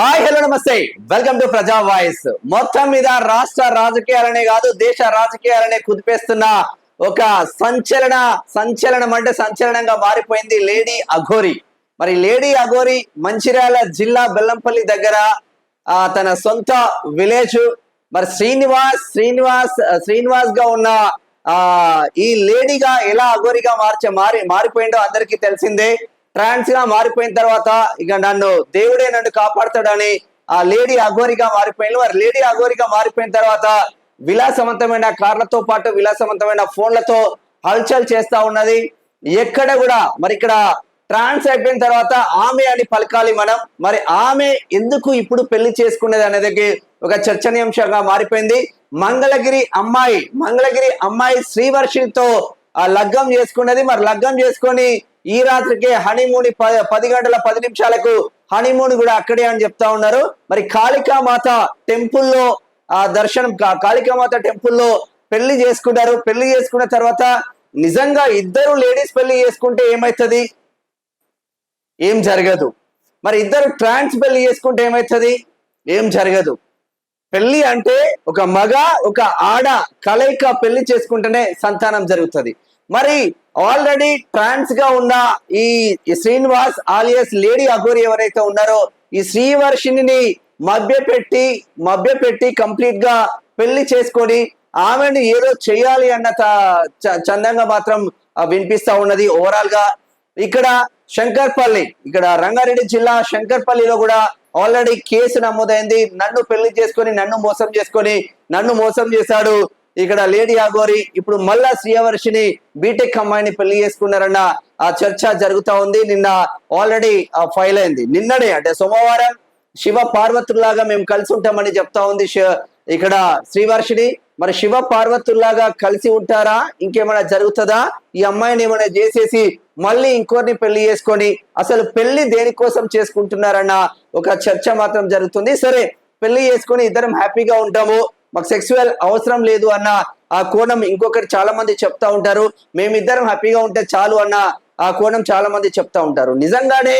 Hi hello నమస్తే. Welcome to Praja voice. మొత్తం మీద రాష్ట్ర రాజకీయాలనే కాదు దేశ రాజకీయాలనే కుదిపేస్తున్న ఒక సంచలన సంచలనం అంటే సంచలనంగా మారిపోయింది లేడీ అఘోరి. మరి లేడీ అఘోరి మంచిర్యాల జిల్లా బెల్లంపల్లి దగ్గర తన సొంత విలేజ్ మరి శ్రీనివాస్ శ్రీనివాస్ శ్రీనివాస్గా ఉన్న ఆ ఈ లేడీగా ఎలా అఘోరిగా మార్చే మారి మారిపోయిందో అందరికీ తెలిసిందే. ట్రాన్స్గా మారిపోయిన తర్వాత ఇక నన్ను దేవుడే నన్ను కాపాడుతాడని ఆ లేడీ అఘోరిగా మారిపోయింది మరి లేడీ అఘోరిగా మారిపోయిన తర్వాత విలాసవంతమైన కార్లతో పాటు విలాసవంతమైన ఫోన్లతో హల్చల్ చేస్తా ఉన్నది. ఎక్కడ కూడా మరి ఇక్కడ ట్రాన్స్ అయిపోయిన తర్వాత ఆమె అని పలకాలి మనం. మరి ఆమె ఎందుకు ఇప్పుడు పెళ్ళి చేసుకునేది అనేది ఒక చర్చనీయాంశంగా మారిపోయింది. మంగళగిరి అమ్మాయి మంగళగిరి అమ్మాయి శ్రీవర్షితో ఆ లగ్గం చేసుకున్నది. మరి లగ్గం చేసుకొని ఈ రాత్రికే హనీమూన్ పది గంటల పది నిమిషాలకు హనీమూన్ కూడా అక్కడే అని చెప్తా ఉన్నారు. మరి కాళికామాత టెంపుల్లో ఆ దర్శనం కా- కాళికామాత టెంపుల్లో పెళ్ళి చేసుకుంటారు. పెళ్ళి చేసుకున్న తర్వాత నిజంగా ఇద్దరు లేడీస్ పెళ్ళి చేసుకుంటే ఏమవుతుంది ఏం జరగదు. మరి ఇద్దరు ట్రాన్స్ పెళ్ళి చేసుకుంటే ఏమవుతుంది ఏం జరగదు. పెళ్ళి అంటే ఒక మగ ఒక ఆడ కలయిక పెళ్ళి చేసుకుంటేనే సంతానం జరుగుతుంది. మరి ఆల్రెడీ ట్రాన్స్గా ఉన్న ఈ శ్రీనివాస్ ఆలియస్ లేడీ అఘోరి ఎవరైతే ఉన్నారో ఈ శ్రీవర్షిని మభ్యపెట్టి మభ్యపెట్టి కంప్లీట్గా పెళ్ళి చేసుకొని ఆమెను ఏదో చేయాలి అన్న చందంగా మాత్రం వినిపిస్తా ఉన్నది. ఓవరాల్గా ఇక్కడ శంకర్పల్లి ఇక్కడ రంగారెడ్డి జిల్లా శంకర్పల్లిలో కూడా ఆల్రెడీ కేసు నమోదైంది. నన్ను పెళ్ళి చేసుకొని నన్ను మోసం చేసుకొని నన్ను మోసం చేశాడు ఇక్కడ లేడీ ఆగోరి. ఇప్పుడు మళ్ళా శ్రీయవర్షిని బీటెక్ అమ్మాయిని పెళ్ళి చేసుకున్నారన్న ఆ చర్చ జరుగుతా ఉంది. నిన్న ఆల్రెడీ ఫైల్ అయింది. నిన్ననే అంటే సోమవారం శివ పార్వతుల్లాగా మేము కలిసి ఉంటామని చెప్తా ఉంది ఇక్కడ శ్రీవర్షిని. మరి శివ పార్వతుల్లాగా కలిసి ఉంటారా? ఇంకేమైనా జరుగుతుందా? ఈ అమ్మాయిని ఏమైనా చేసేసి మళ్ళీ ఇంకోరిని పెళ్ళి చేసుకొని అసలు పెళ్ళి దేనికోసం చేసుకుంటున్నారన్న ఒక చర్చ మాత్రం జరుగుతుంది. సరే పెళ్ళి చేసుకొని ఇద్దరం హ్యాపీగా ఉంటాము. మాకు సెక్సువల్ అవసరం లేదు అన్న ఆ కోణం ఇంకొకటి చాలా మంది చెప్తా ఉంటారు. మేమిద్దరం హ్యాపీగా ఉంటే చాలు అన్న ఆ కోణం చాలా మంది చెప్తా ఉంటారు. నిజంగానే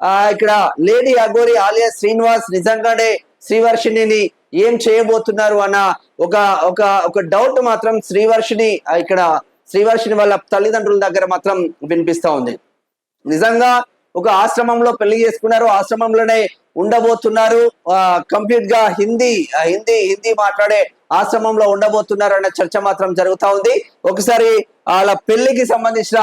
ఆ ఇక్కడ లేడీ అగోరి ఆలియా శ్రీనివాస్ నిజంగానే శ్రీవర్షిణిని ఏం చేయబోతున్నారు అన్న ఒక ఒక ఒక డౌట్ మాత్రం శ్రీవర్షిని ఇక్కడ శ్రీవర్షిని వాళ్ళ తల్లిదండ్రుల దగ్గర మాత్రం వినిపిస్తా ఉంది. నిజంగా ఒక ఆశ్రమంలో పెళ్ళి చేసుకున్నారు ఆశ్రమంలోనే ఉండబోతున్నారు కంప్లీట్గా హిందీ హిందీ హిందీ మాట్లాడే ఆశ్రమంలో ఉండబోతున్నారు అనే చర్చ మాత్రం జరుగుతూ ఉంది. ఒకసారి వాళ్ళ పెళ్ళికి సంబంధించిన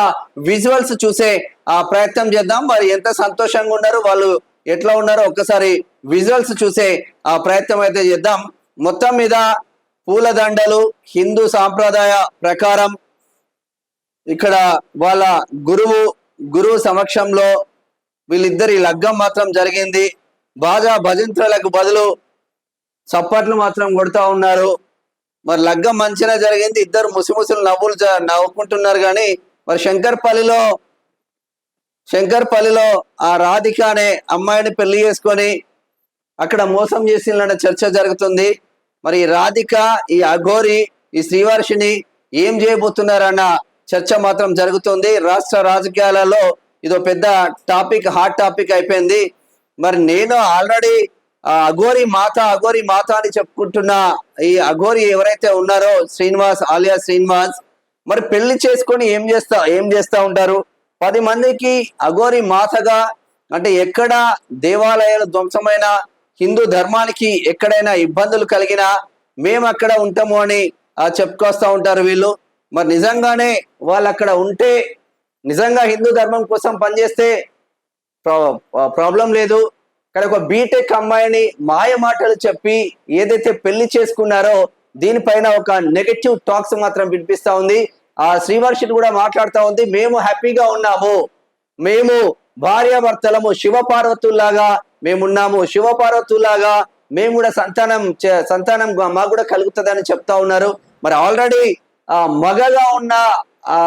విజువల్స్ చూసే ఆ ప్రయత్నం చేద్దాం. మరి ఎంత సంతోషంగా ఉన్నారు వాళ్ళు ఎట్లా ఉన్నారో ఒక్కసారి విజువల్స్ చూసే ఆ ప్రయత్నం అయితే చేద్దాం. మొత్తం మీద పూలదండలు హిందూ సాంప్రదాయ ప్రకారం ఇక్కడ వాళ్ళ గురువు గురువు సమక్షంలో వీళ్ళిద్దరి లగ్గం మాత్రం జరిగింది. బాగా భజంత్రలకు బదులు చప్పట్లు మాత్రం కొడుతూ ఉన్నారు. మరి లగ్గం మంచిగా జరిగింది. ఇద్దరు ముసిముసులు నవ్వులు నవ్వుకుంటున్నారు కానీ మరి శంకర్పల్లిలో శంకర్పల్లిలో ఆ రాధిక అనే అమ్మాయిని పెళ్ళి చేసుకొని అక్కడ మోసం చేసిందన్న చర్చ జరుగుతుంది. మరి ఈ రాధిక ఈ అఘోరి ఈ శ్రీవర్షిని ఏం చేయబోతున్నారన్న చర్చ మాత్రం జరుగుతుంది. రాష్ట్ర రాజకీయాలలో ఇదో పెద్ద టాపిక్ హాట్ టాపిక్ అయిపోయింది. మరి నేను ఆల్రెడీ అఘోరి మాత అఘోరి మాత అని చెప్పుకుంటున్న ఈ అఘోరి ఎవరైతే ఉన్నారో శ్రీనివాస్ ఆలియా శ్రీనివాస్ మరి పెళ్ళి చేసుకొని ఏం చేస్తా ఏం చేస్తా ఉంటారు? పది మందికి అఘోరి మాతగా అంటే ఎక్కడ దేవాలయాలు ధ్వంసమైన హిందూ ధర్మానికి ఎక్కడైనా ఇబ్బందులు కలిగినా మేము అక్కడ ఉంటాము అని చెప్పుకొస్తూ ఉంటారు వీళ్ళు. మరి నిజంగానే వాళ్ళు అక్కడ ఉంటే నిజంగా హిందూ ధర్మం కోసం పనిచేస్తే ప్రాబ్లం లేదు. ఇక్కడ ఒక బీటెక్ అమ్మాయిని మాయ మాటలు చెప్పి ఏదైతే పెళ్ళి చేసుకున్నారో దీనిపైన ఒక నెగటివ్ టాక్స్ మాత్రం వినిపిస్తా ఉంది. ఆ శ్రీవర్షిని కూడా మాట్లాడుతూ ఉంది. మేము హ్యాపీగా ఉన్నాము. మేము భార్యాభర్తలము శివపార్వతుల్లాగా మేమున్నాము శివపార్వతుల్లాగా మేము కూడా సంతానం చే- సంతానం మాకు కూడా కలుగుతుందని చెప్తా ఉన్నారు. మరి ఆల్రెడీ ఆ మగగా ఉన్న ఆ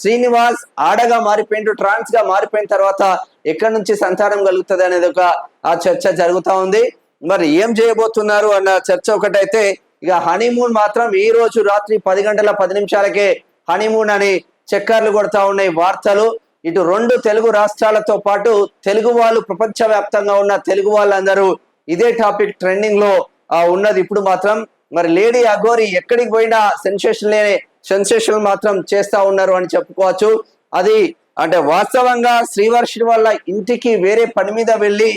శ్రీనివాస్ ఆడగా మారిపోయిండు ట్రాన్స్గా మారిపోయిన తర్వాత ఎక్కడి నుంచి సంతానం కలుగుతుంది అనేది ఒక ఆ చర్చ జరుగుతూ ఉంది. మరి ఏం చేయబోతున్నారు అన్న చర్చ ఒకటైతే ఇక హనీమూన్ మాత్రం ఈ రోజు రాత్రి పది గంటల పది నిమిషాలకే హనీమూన్ అని చక్కర్లు కొడతా ఉన్నాయి వార్తలు. ఇటు రెండు తెలుగు రాష్ట్రాలతో పాటు తెలుగు వాళ్ళు ప్రపంచవ్యాప్తంగా ఉన్న తెలుగు వాళ్ళందరూ ఇదే టాపిక్ ట్రెండింగ్లో ఉన్నది. ఇప్పుడు మాత్రం మరి లేడీ అఘోరి ఎక్కడికి పోయినా సెన్సేషన్ లేని సెన్సేషన్ మాత్రం చేస్తా ఉన్నారు అని చెప్పుకోవచ్చు. అది అంటే వాస్తవంగా శ్రీవర్షుడి వాళ్ళ ఇంటికి వేరే పని మీద వెళ్ళి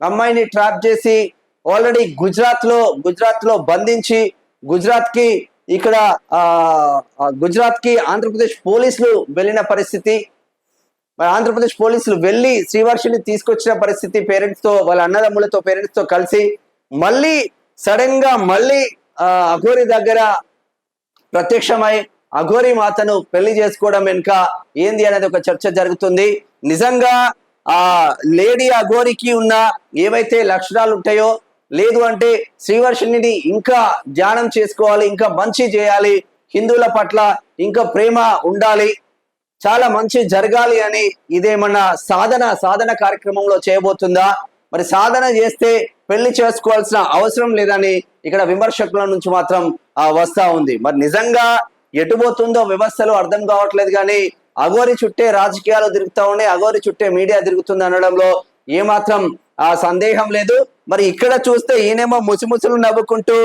అమ్మాయిని ట్రాప్ చేసి ఆల్రెడీ గుజరాత్లో గుజరాత్లో బంధించి గుజరాత్కి ఇక్కడ గుజరాత్కి గుజరాత్కి ఆంధ్రప్రదేశ్ పోలీసులు వెళ్ళిన పరిస్థితి. మరి ఆంధ్రప్రదేశ్ పోలీసులు వెళ్ళి శ్రీవర్షిని తీసుకొచ్చిన పరిస్థితి పేరెంట్స్తో వాళ్ళ అన్నదమ్ములతో పేరెంట్స్తో కలిసి మళ్ళీ సడన్గా మళ్ళీ అఘోరి దగ్గర ప్రత్యక్షమై అఘోరి మాతను పెళ్ళి చేసుకోవడం వెనుక ఏంది అనేది ఒక చర్చ జరుగుతుంది. నిజంగా ఆ లేడీ అఘోరికి ఉన్న ఏవైతే లక్షణాలు ఉంటాయో లేదు అంటే శ్రీవర్షుని ఇంకా ధ్యానం చేసుకోవాలి ఇంకా మంచి చేయాలి హిందువుల పట్ల ఇంకా ప్రేమ ఉండాలి చాలా మంచి జరగాలి అని ఇదేమన్నా సాధన సాధన కార్యక్రమంలో చేయబోతుందా? మరి సాధన చేస్తే పెళ్ళి చేసుకోవాల్సిన అవసరం లేదని ఇక్కడ విమర్శకుల నుంచి మాత్రం ఆ, వస్తా ఉంది. మరి నిజంగా ఎటుపోతుందో వ్యవస్థలు అర్థం కావట్లేదు కానీ అగోరి చుట్టే రాజకీయాలు తిరుగుతా ఉన్నాయి అగోరి చుట్టే మీడియా తిరుగుతుంది అనడంలో ఏమాత్రం ఆ సందేహం లేదు. మరి ఇక్కడ చూస్తే ఈయనేమో ముసిముసులు నవ్వుకుంటూ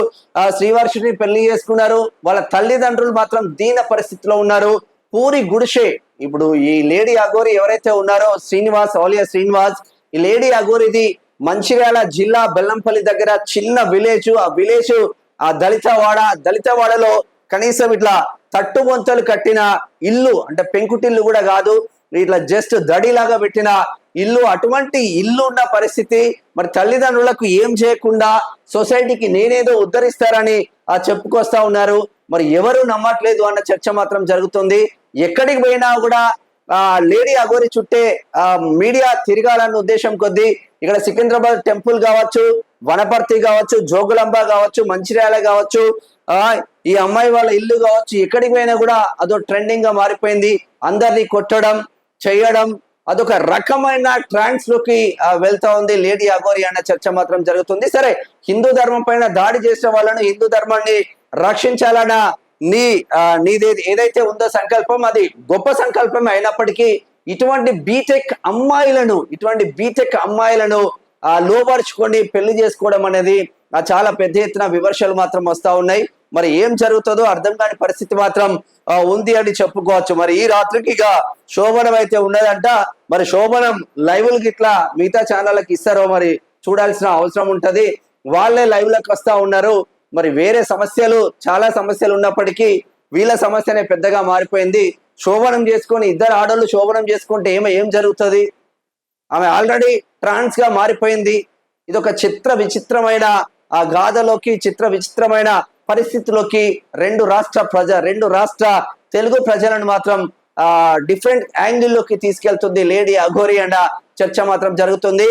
ఆ శ్రీవర్షిని పెళ్ళి చేసుకున్నారు. వాళ్ళ తల్లిదండ్రులు మాత్రం దీన పరిస్థితిలో ఉన్నారు. పూరి గుడిషే ఇప్పుడు ఈ లేడీ అగోరి ఎవరైతే ఉన్నారో శ్రీనివాస్ ఆలియా శ్రీనివాస్ ఈ లేడీ అగోరిది మంచిర్యాల జిల్లా బెల్లంపల్లి దగ్గర చిన్న విలేజ్ ఆ విలేజ్ ఆ దళితవాడ దళితవాడలో కనీసం ఇట్లా తట్టుబొంతలు కట్టిన ఇల్లు అంటే పెంకుటిల్లు కూడా కాదు. ఇట్లా జస్ట్ దడిలాగా పెట్టిన ఇల్లు అటువంటి ఇల్లు ఉన్న పరిస్థితి మరి తల్లిదండ్రులకు ఏం చేయకుండా సొసైటీకి నేనేదో ఉద్ధరిస్తారని ఆ చెప్పుకొస్తా ఉన్నారు. మరి ఎవరు నమ్మట్లేదు అన్న చర్చ మాత్రం జరుగుతుంది. ఎక్కడికి పోయినా కూడా ఆ లేడీ అగోరి చుట్టే ఆ మీడియా తిరగాలన్న ఉద్దేశం కొద్దీ ఇక్కడ సికింద్రాబాద్ టెంపుల్ కావచ్చు వనపర్తి కావచ్చు జోగులంబ కావచ్చు మంచిర్యాల కావచ్చు ఆ ఈ అమ్మాయి వాళ్ళ ఇల్లు కావచ్చు ఎక్కడికి పోయినా కూడా అదో ట్రెండింగ్గా మారిపోయింది. అందరినీ కొట్టడం చేయడం అదొక రకమైన ట్రాన్స్లోకి వెళ్తా ఉంది. లేడీ అగోరి అన్న చర్చ మాత్రం జరుగుతుంది. సరే హిందూ ధర్మం పైన దాడి చేసిన వాళ్ళను హిందూ ధర్మాన్ని రక్షించాలన్న నీ నీదేది నీది ఏదైతే ఉందో సంకల్పం అది గొప్ప సంకల్పం అయినప్పటికీ ఇటువంటి బీటెక్ అమ్మాయిలను ఇటువంటి బీటెక్ అమ్మాయిలను ఆ లోపరుచుకొని పెళ్ళి చేసుకోవడం అనేది చాలా పెద్ద ఎత్తున విమర్శలు మాత్రం వస్తా ఉన్నాయి. మరి ఏం జరుగుతుందో అర్థం కాని పరిస్థితి మాత్రం ఉంది అని చెప్పుకోవచ్చు. మరి ఈ రాత్రికి ఇక శోభనం అయితే ఉన్నదంట. మరి శోభనం లైవ్ గిట్లా మిగతా ఛానళ్ళకి ఇస్తారో మరి చూడాల్సిన అవసరం ఉంటది. వాళ్ళే లైవ్లకు వస్తా ఉన్నారు. మరి వేరే సమస్యలు చాలా సమస్యలు ఉన్నప్పటికీ వీళ్ళ సమస్యనే పెద్దగా మారిపోయింది. శోభనం చేసుకొని ఇద్దరు ఆడోళ్ళు శోభనం చేసుకుంటే ఏమో ఏం జరుగుతుంది? ఆమె ఆల్రెడీ ట్రాన్స్గా మారిపోయింది. ఇది ఒక చిత్ర విచిత్రమైన ఆ గాథలోకి చిత్ర విచిత్రమైన పరిస్థితిలోకి రెండు రాష్ట్ర ప్రజ రెండు రాష్ట్ర తెలుగు ప్రజలను మాత్రం డిఫరెంట్ యాంగిల్లోకి తీసుకెళ్తుంది. లేడీ అఘోరి అండ్ చర్చ మాత్రం జరుగుతుంది.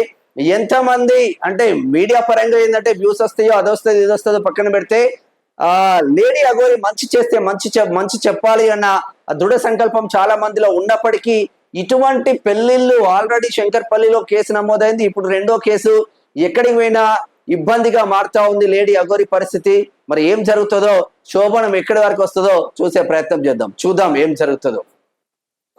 ఎంతమంది అంటే మీడియా పరంగా ఏంటంటే వ్యూస్ వస్తాయో అది వస్తుంది ఇది వస్తుందో పక్కన పెడితే ఆ లేడీ అఘోరి మంచి చేస్తే మంచి మంచి చెప్పాలి అన్న దృఢ సంకల్పం చాలా మందిలో ఉన్నప్పటికీ ఇటువంటి పెళ్ళిళ్ళు ఆల్రెడీ శంకర్పల్లిలో కేసు నమోదైంది. ఇప్పుడు రెండో కేసు ఎక్కడికి పోయినా ఇబ్బందిగా మారుతా ఉంది లేడీ అఘోరి పరిస్థితి. మరి ఏం జరుగుతుందో శోభనం ఎక్కడి వరకు వస్తుందో చూసే ప్రయత్నం చేద్దాం. చూద్దాం ఏం జరుగుతుందో.